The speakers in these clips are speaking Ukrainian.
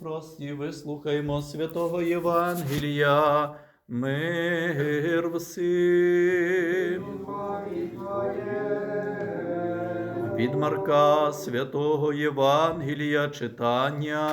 Прості, вислухаймо святого Євангелія, мир всім. Від Марка святого Євангелія читання.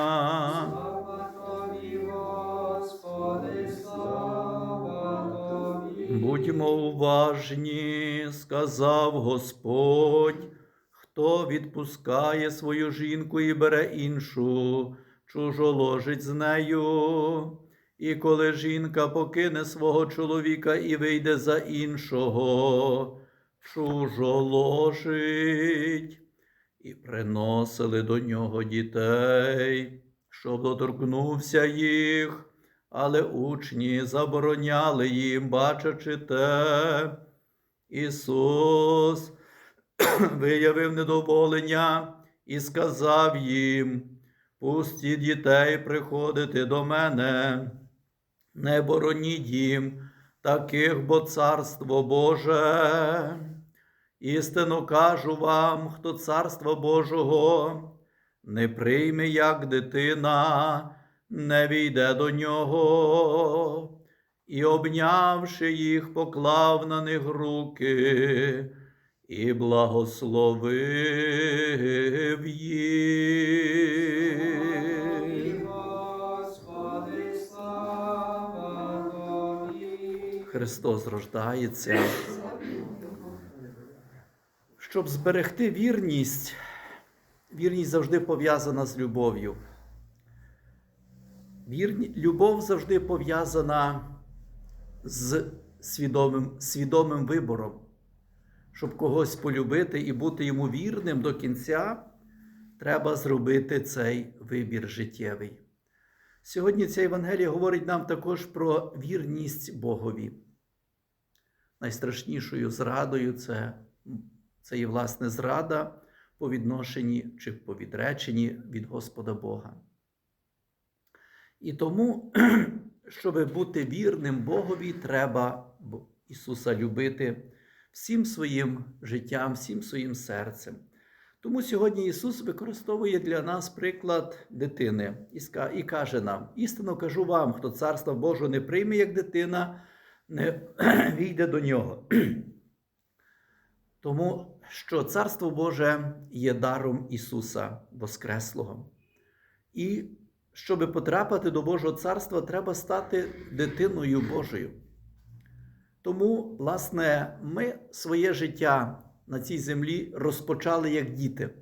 Будьмо уважні, сказав Господь, хто відпускає свою жінку і бере іншу, чужоложить з нею. І коли жінка покине свого чоловіка і вийде за іншого, чужоложить, і приносили до нього дітей, щоб доторкнувся їх, але учні забороняли їм, бачачи те. Ісус виявив недоволення і сказав їм, пустіть дітей приходити до мене, не бороніть їм таких, бо царство Боже. Істину кажу вам, хто царства Божого не прийме як дитина, не війде до нього, і, обнявши їх, поклав на них руки і благословив їх. Господи, слава Тобі. Христос рождається. Щоб зберегти вірність, вірність завжди пов'язана з любов'ю. Любов завжди пов'язана з свідомим, свідомим вибором. Щоб когось полюбити і бути йому вірним до кінця, треба зробити цей вибір життєвий. Сьогодні ця Євангелія говорить нам також про вірність Богові. Найстрашнішою зрадою це, це є власне зрада по відношенні чи по відреченні від Господа Бога. І тому, щоб бути вірним Богові, треба Ісуса любити всім своїм життям, всім своїм серцем. Тому сьогодні Ісус використовує для нас приклад дитини і каже нам: істинно кажу вам, хто царство Божого не прийме як дитина, не війде до нього. Тому що Царство Боже є даром Ісуса Воскреслого. І щоб потрапити до Божого царства, треба стати дитиною Божою. Тому, власне, ми своє життя на цій землі розпочали як діти.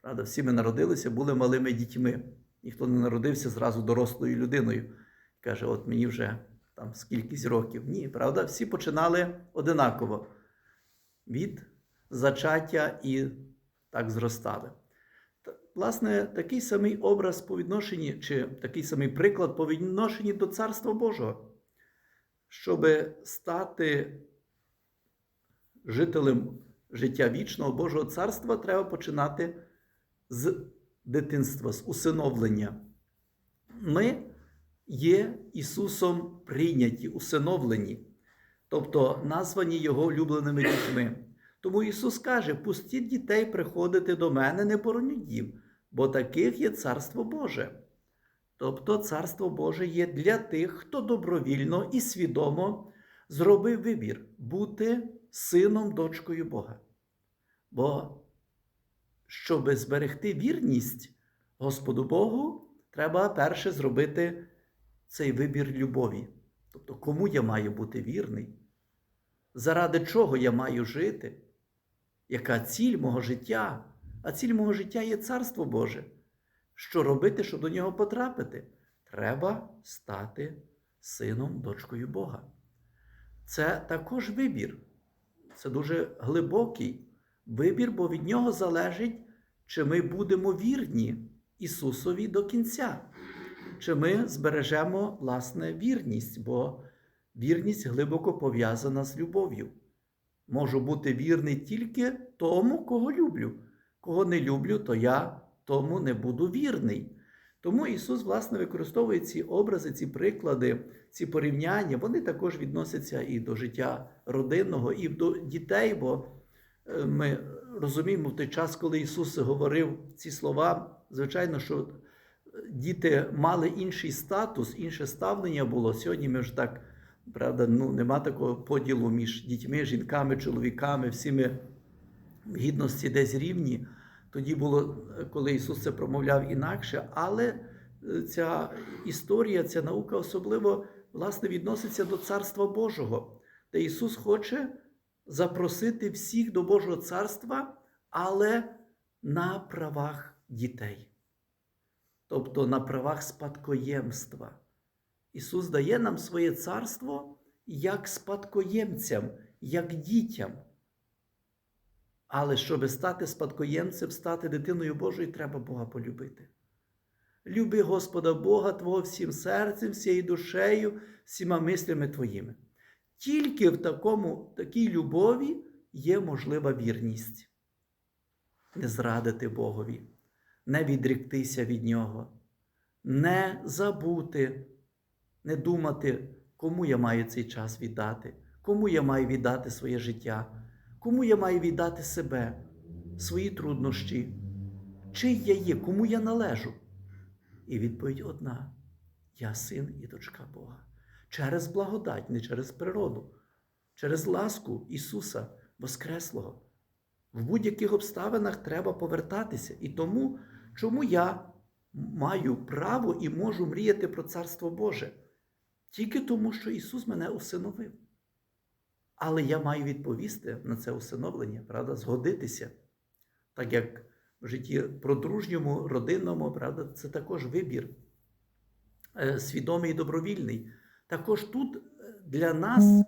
Правда, всі ми народилися, були малими дітьми. Ніхто не народився зразу дорослою людиною. Каже, от мені вже там скількись років. Ні, правда, всі починали одинаково від зачаття і так зростали. Власне, такий самий образ по відношенні, чи такий самий приклад по відношенні до Царства Божого. Щоб стати жителем життя вічного Божого царства, треба починати з дитинства, з усиновлення. Ми є Ісусом прийняті, усиновлені, тобто названі Його улюбленими дітьми. Тому Ісус каже: пустіть дітей приходити до мене, не бороніть їм, бо таких є Царство Боже. Тобто Царство Боже є для тих, хто добровільно і свідомо зробив вибір бути сином, дочкою Бога. Бо щоб зберегти вірність Господу Богу, треба перше зробити цей вибір любові. Тобто, кому я маю бути вірний? Заради чого я маю жити? Яка ціль мого життя? А ціль мого життя є Царство Боже. Що робити, щоб до нього потрапити? Треба стати сином, дочкою Бога. Це також вибір. Це дуже глибокий вибір, бо від нього залежить, чи ми будемо вірні Ісусові до кінця, чи ми збережемо власне вірність, бо вірність глибоко пов'язана з любов'ю. Можу бути вірний тільки тому, кого люблю. Кого не люблю, то я тому не буду вірний. Тому Ісус, власне, використовує ці образи, ці приклади, ці порівняння, вони також відносяться і до життя родинного, і до дітей, бо е, ми розуміємо в той час, коли Ісус говорив ці слова, звичайно, що діти мали інший статус, інше ставлення було. Сьогодні ми вже так, правда, ну, нема такого поділу між дітьми, жінками, чоловіками, всі ми в гідності десь рівні. Тоді було, е, коли Ісус це промовляв інакше, але е, ця історія, ця наука особливо власне відноситься до Царства Божого, де Ісус хоче запросити всіх до Божого царства, але на правах дітей, тобто на правах спадкоємства. Ісус дає нам своє царство як спадкоємцям, як дітям. Але щоб стати спадкоємцем, стати дитиною Божою, треба Бога полюбити. Люби Господа Бога Твого всім серцем, всією душею, всіма мислями твоїми. Тільки в такому, такій любові є можлива вірність. Не зрадити Богові, не відріктися від Нього, не забути, не думати, кому я маю цей час віддати, кому я маю віддати своє життя, кому я маю віддати себе, свої труднощі, чий я є, кому я належу. І відповідь одна: я син і дочка Бога. Через благодать, не через природу, через ласку Ісуса Воскреслого. В будь-яких обставинах треба повертатися. І тому, чому я маю право і можу мріяти про Царство Боже? Тільки тому, що Ісус мене усиновив. Але я маю відповісти на це усиновлення, правда, згодитися. Так як в житті продружньому, родинному, правда, це також вибір е, свідомий і добровільний. Також тут е, для нас,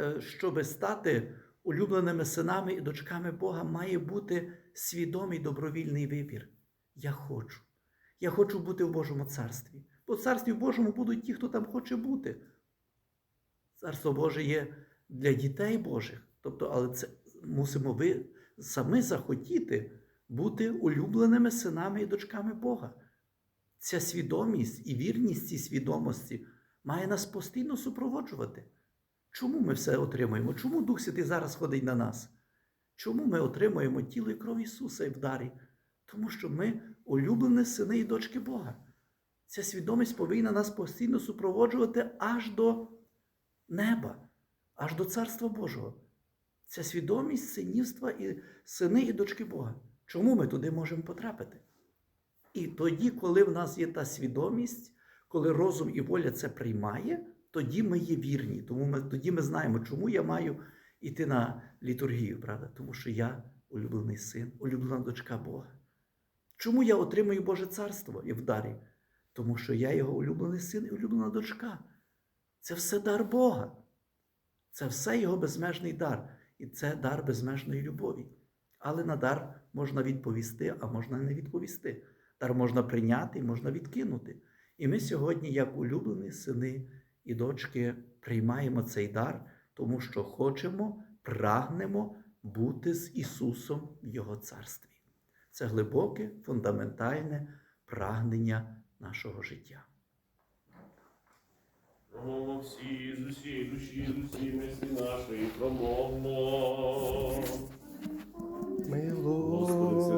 е, щоб стати улюбленими синами і дочками Бога, має бути свідомий добровільний вибір. Я хочу. Я хочу бути в Божому царстві. Бо в царстві Божому будуть ті, хто там хоче бути. Царство Боже є для дітей Божих. Тобто, але це мусимо ви самі захотіти бути улюбленими синами і дочками Бога. Ця свідомість і вірність цій свідомості має нас постійно супроводжувати. Чому ми все отримуємо? Чому Дух Святий зараз ходить на нас? Чому ми отримуємо тіло і кров Ісуса і в дарі? Тому що ми улюблені сини і дочки Бога. Ця свідомість повинна нас постійно супроводжувати аж до неба, аж до Царства Божого. Ця свідомість синівства і сини і дочки Бога. Чому ми туди можемо потрапити? І тоді, коли в нас є та свідомість, коли розум і воля це приймає, тоді ми є вірні. Тому ми, тоді ми знаємо, чому я маю йти на літургію, правда? Тому що я улюблений син, улюблена дочка Бога. Чому я отримую Боже царство і в дарі? Тому що я його улюблений син і улюблена дочка. Це все дар Бога. Це все його безмежний дар. І це дар безмежної любові. Але на дар можна відповісти, а можна не відповісти. Дар можна прийняти можна відкинути. І ми сьогодні, як улюблені сини і дочки, приймаємо цей дар, тому що хочемо, прагнемо бути з Ісусом в Його царстві. Це глибоке, фундаментальне прагнення нашого життя. Промовмо всі з усієї душі, з усієї мислі нашої, промовмо. Мило. Господи, все